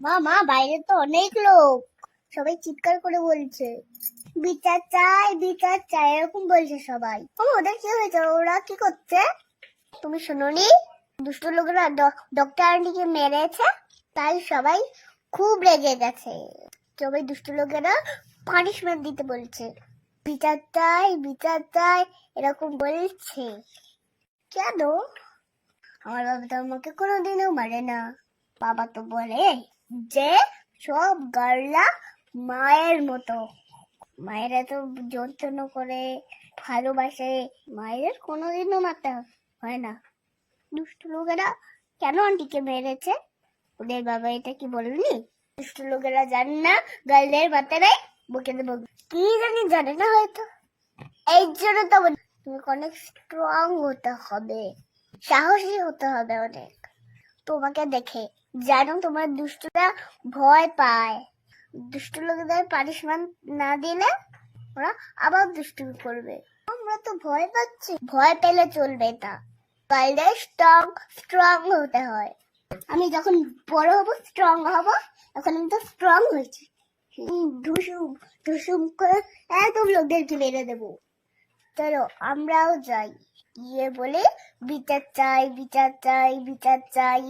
মা মা, বাইরে তো অনেক লোক। সবাই চিৎকার করে বলছে। বিচার চাই বিচার চাই, এরকম বলছে সবাই। ও, ওদের কি হয়েছে? ওরা কি করছে? তুমি শোনোনি? দুষ্ট লোকেরা ডক্টর আন্টিকে মেরেছে, তাই সবাই খুব রেগে গেছে। সবাই দুষ্ট লোকেরা পানিশমেন্ট দিতে বলছে। বিচার চাই বিচার চাই, এরকম বলছে। কেন? আমার বাবা তো আমাকে কোনোদিনও মারে না। বাবা তো বলে যে সব গার্লরা মায়ের মতো। মায়েরা তো যন্ত্রণা করে, ভালোবাসে। মায়ের কোনোদিনও মারতে হয় না। দুষ্ট লোকেরা কেন আন্টিকে মেরেছে? ওদের বাবা এটা কি বলনি দুষ্ট লোকেরা জানে না গার্লদের নেই বুকে দেবো। কি জানি জানে না হয়তো। এই জন্য তো তোমাকে অনেক স্ট্রং হতে হবে। সাহসী হতে হবে অনেক। তোমাকে দেখে যেন তোমার দুষ্টরা ভয় পায়। দুষ্ট লোকেদের পানিশমেন্ট না দিলে ওরা আবার দুষ্টুমি করবে। আমরা তো ভয় পাচ্ছি। ভয় পেলে চলবে তা। পাইলে স্ট্রং স্ট্রং হতে হয়। আমি যখন বড় হব স্ট্রং হব এখন আমি তো স্ট্রং হয়েছি। হুম, ঢুসুম ঢুসুম করে একদম লোকদেরকে মেরে দেবো। চলো আমরাও যাই। গিয়ে বলে বিচার চাই বিচার চাই বিচার চাই।